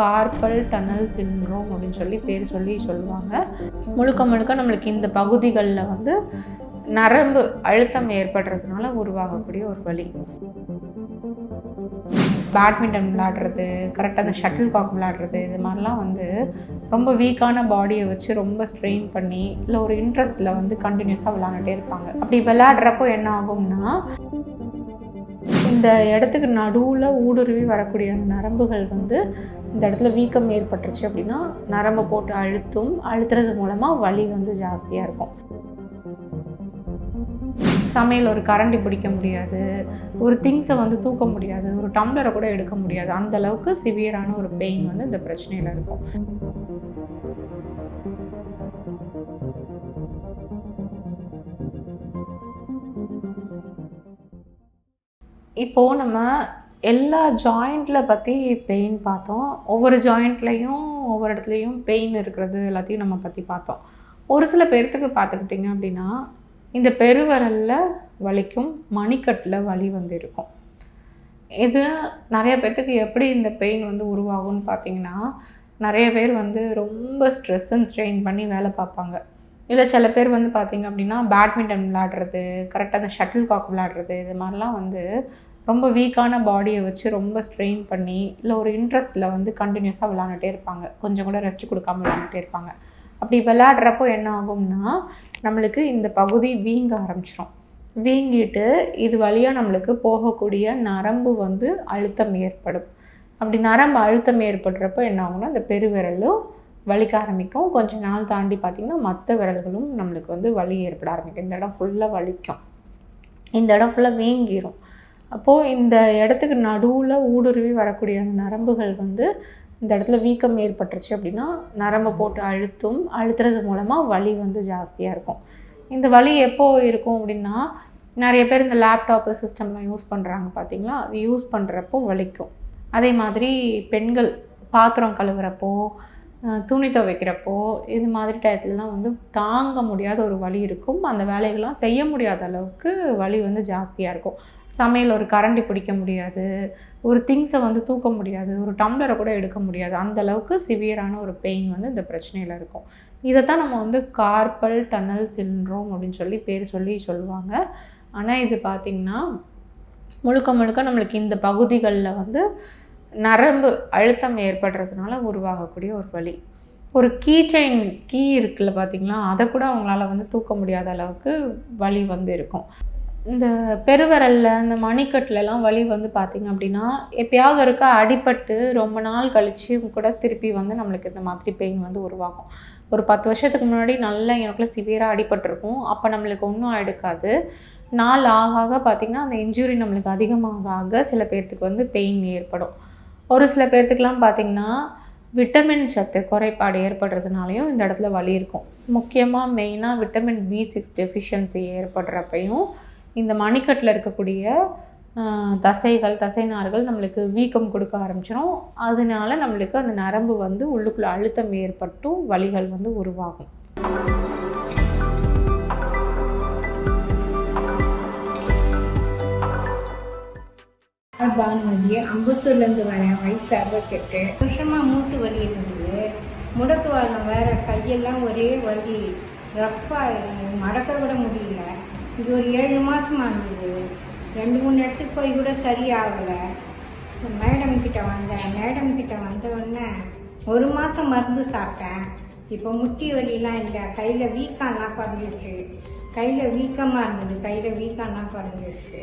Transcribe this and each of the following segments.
Carpal tunnel syndrome அப்படின்னு சொல்லி பேர் சொல்லி சொல்லுவாங்க. முழுக்க முழுக்க நம்மளுக்கு இந்த பகுதிகளில் வந்து நரம்பு அழுத்தம் ஏற்படுறதுனால உருவாகக்கூடிய ஒரு வழி பேட்மிண்டன் விளாடுறது கரெக்டாக அந்த ஷட்டில் காக் விளையாடுறது இது மாதிரிலாம் வந்து ரொம்ப வீக்கான பாடியை வச்சு ரொம்ப ஸ்ட்ரெயின் பண்ணி இல்லை ஒரு இன்ட்ரெஸ்ட்டில் வந்து கண்டினியூஸாக விளாண்டுட்டே இருப்பாங்க. அப்படி விளாட்றப்போ என்ன ஆகும்னா இந்த இடத்துக்கு நடுவில் ஊடுருவி வரக்கூடிய நரம்புகள் வந்து இந்த இடத்துல வீக்கம் ஏற்பட்டுருச்சு அப்படின்னா நரம்பை போட்டு அழுத்தும் அழுத்துறது மூலமாக வலி வந்து ஜாஸ்தியாக இருக்கும். சமையல் ஒரு கரண்டி பிடிக்க முடியாது ஒரு திங்ஸை வந்து தூக்க முடியாது ஒரு டம்ளரை கூட எடுக்க முடியாது. அந்த அளவுக்கு சிவியரான ஒரு பெயின் வந்து இந்த பிரச்சனையில் இருக்கும். இப்போது நம்ம எல்லா ஜாயிண்டில் பற்றி பெயின் பார்த்தோம். ஒவ்வொரு ஜாயிண்ட்லேயும் ஒவ்வொரு இடத்துலையும் பெயின் இருக்கிறது எல்லாத்தையும் நம்ம பற்றி பார்த்தோம். ஒரு சில பேர்த்துக்கு பார்த்துக்கிட்டிங்க அப்படின்னா இந்த பெருவரலில் வலிக்கும் மணிக்கட்டில் வலி வந்து இருக்கும். இது நிறைய பேர்த்துக்கு எப்படி இந்த பெயின் வந்து உருவாகும்னு பார்த்தீங்கன்னா நிறைய பேர் வந்து ரொம்ப ஸ்ட்ரெஸ் அண்ட் ஸ்ட்ரெயின் பண்ணி வேலை பார்ப்பாங்க. இல்லை சில பேர் வந்து பார்த்தீங்க அப்படின்னா பேட்மிண்டன் விளையாடுறது கரெக்டாக அந்த ஷட்டில் காக் விளையாடுறது இது மாதிரிலாம் வந்து ரொம்ப வீக்கான பாடியை வச்சு ரொம்ப ஸ்ட்ரெயின் பண்ணி இல்லை ஒரு இன்ட்ரெஸ்ட்டில் வந்து கண்டினியூஸாக விளாண்டுட்டே இருப்பாங்க. கொஞ்சம் கூட ரெஸ்ட் கொடுக்காம விளாண்டுட்டே இருப்பாங்க. அப்படி விளையாடுறப்போ என்ன ஆகும்னா நம்மளுக்கு இந்த பகுதி வீங்க ஆரம்பிச்சிடும் வீங்கிட்டு இது வழியாக நம்மளுக்கு போகக்கூடிய நரம்பு வந்து அழுத்தம் ஏற்படும். அப்படி நரம்பு அழுத்தம் ஏற்படுறப்போ என்ன ஆகும்னா இந்த பெருவிரலும் வலிக்க ஆரம்பிக்கும். கொஞ்ச நாள் தாண்டி பார்த்திங்கன்னா மற்ற விரல்களும் நம்மளுக்கு வந்து வலி ஏற்பட ஆரம்பிக்கும். இந்த இடம் ஃபுல்லாக வலிக்கும். இந்த இடம் ஃபுல்லாக வீங்கிடும் அப்போது இந்த இடத்துக்கு நடுவில் ஊடுருவி வரக்கூடிய அந்த நரம்புகள் வந்து இந்த இடத்துல வீக்கம் ஏற்பட்டுருச்சு அப்படின்னா நரம்பை போட்டு அழுத்தும் அழுத்துறது மூலமாக வலி வந்து ஜாஸ்தியாக இருக்கும். இந்த வலி எப்போ இருக்கும் அப்படின்னா நிறைய பேர் இந்த லேப்டாப்பு சிஸ்டம்லாம் யூஸ் பண்ணுறாங்க பார்த்தீங்களா அது யூஸ் பண்ணுறப்போ வலிக்கும். அதே மாதிரி பெண்கள் பாத்திரம் கழுவுறப்போ துணி துவைக்கிறப்போ இது மாதிரி டயத்துலலாம் வந்து தாங்க முடியாத ஒரு வலி இருக்கும். அந்த வேலைகள்லாம் செய்ய முடியாத அளவுக்கு வலி வந்து ஜாஸ்தியாக இருக்கும். சமையல் ஒரு கரண்டி பிடிக்க முடியாது. ஒரு திங்ஸை வந்து தூக்க முடியாது. ஒரு டம்ளரை கூட எடுக்க முடியாது. அந்த அளவுக்கு சிவியரான ஒரு பெயின் வந்து இந்த பிரச்சனையில் இருக்கும். இதைத்தான் நம்ம வந்து கார்பல் டனல் சிண்ட்ரோம் அப்படின்னு சொல்லி பேர் சொல்லி சொல்லுவாங்க. ஆனால் இது பார்த்திங்கன்னா முழுக்க முழுக்க நம்மளுக்கு இந்த பகுதிகளில் வந்து நரம்பு அழுத்தம் ஏற்படுறதுனால உருவாகக்கூடிய ஒரு வலி. ஒரு கீ செயின் கீ இருக்குல்ல பார்த்தீங்களா அதை கூட அவங்களால வந்து தூக்க முடியாத அளவுக்கு வலி வந்து இருக்கும். இந்த பெருவரலில் இந்த மணிக்கட்டுலலாம் வலி வந்து பார்த்திங்க அப்படின்னா எப்பயாவது இருக்க அடிபட்டு ரொம்ப நாள் கழித்து கூட திருப்பி வந்து நம்மளுக்கு இந்த மாதிரி பெயின் வந்து உருவாகும். ஒரு பத்து வருஷத்துக்கு முன்னாடி நல்லா எனக்குள்ள சிவியராக அடிபட்டிருக்கும். அப்போ நம்மளுக்கு ஒன்றும் எடுக்காது. நாள் ஆக ஆக பார்த்திங்கன்னா அந்த இன்ஜுரி நம்மளுக்கு அதிகமாக ஆக சில பேர்த்துக்கு வந்து பெயின் ஏற்படும். ஒரு சில பேர்த்துக்கெலாம் பார்த்திங்கன்னா விட்டமின் சத்து குறைபாடு ஏற்படுறதுனாலையும் இந்த இடத்துல வலி இருக்கும். முக்கியமாக மெயினாக விட்டமின் பி சிக்ஸ் டெஃபிஷியன்சி ஏற்படுறப்பையும் இந்த மணிக்கட்டில் இருக்கக்கூடிய தசைகள் தசைநார்கள் நம்மளுக்கு வீக்கம் கொடுக்க ஆரம்பிச்சிடும் அதனால நம்மளுக்கு அந்த நரம்பு வந்து உள்ளுக்குள்ளே அழுத்தம் ஏற்பட்டும் வலிகள் வந்து உருவாகும். பானுமதி அம்பத்தூர்லேருந்து வரேன் வயசு அறுபத்தெட்டு. வருஷமாக மூட்டு வலி இருந்தது முடக்கு வாரம் வேற கையெல்லாம் ஒரே வலி. ரஃப்பாக மடக்க விட முடியல. இது ஒரு ஏழு மாதமாக இருந்தது. ரெண்டு மூணு இடத்துக்கு போய் கூட சரியாகலை. மேடம் கிட்ட வந்தேன். மேடம் கிட்ட வந்தவுடனே ஒரு மாதம் மருந்து சாப்பிட்டேன். இப்போ முட்டி வலிலாம் இல்லை. கையில் வீக்கம்லாம் குறைஞ்சிருச்சு கையில் வீக்கமாக இருந்தது. கையில் வீக்கம்லாம் குறைஞ்சிருச்சு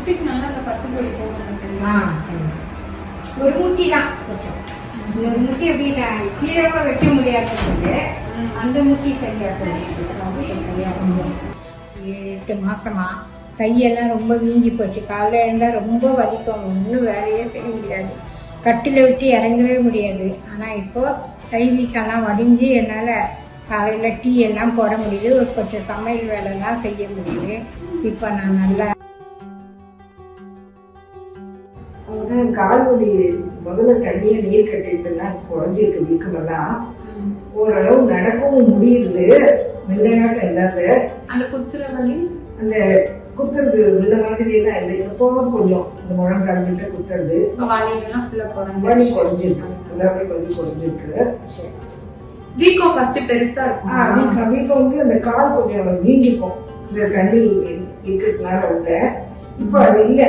முட்டிக்கு நல்லா அந்த பத்து பொடி போடுங்க சரியா? ஆ சரி. ஒரு முட்டி தான் கொஞ்சம் ஒரு முட்டி எப்படி நான் கீழே கூட வைக்க முடியாதது அந்த முட்டி சரியா. சரியா எட்டு மாசமா கையெல்லாம் ரொம்ப வீங்கி போச்சு. காலைல எழுந்தா ரொம்ப வலிக்கும். ஒன்றும் வேலையே செய்ய முடியாது. கட்டில விட்டு இறங்கவே முடியாது. ஆனால் இப்போ கை வீக்கெல்லாம் வடிஞ்சு என்னால் காலையில் டீ எல்லாம் போட முடியுது. ஒரு கொஞ்சம் சமையல் வேலைலாம் செய்ய முடியுது. இப்போ நான் நல்லா ஆனா கால் வலி முதல்ல தண்ணியை நீர் கட்டிட்டுனா குறைஞ்சிருக்கு வீக்கமெல்லாம் ஓரளவு நடக்கவும் முடியுது. முன்னையாட்டம் இல்லாத அந்த குத்துற வலி? அந்த குத்துறது முன்ன மாதிரி எல்லாம் இல்லை. எப்போவும் கொஞ்சம் இந்த முழங்கால் கிட்ட குத்துறது. வலி குறைஞ்சிருக்கு. எல்லாமே கொஞ்சம் குறைஞ்சிருக்கு. வீக்கம் ஃபர்ஸ்ட் பெருசா இருக்கும்? வீக்கம் வீக்கம் வந்து அந்த கால் கொஞ்சம் நீங்கிக்கும். இந்த தண்ணி இருக்கிறதுனால உள்ள. இப்போ அது இல்லை.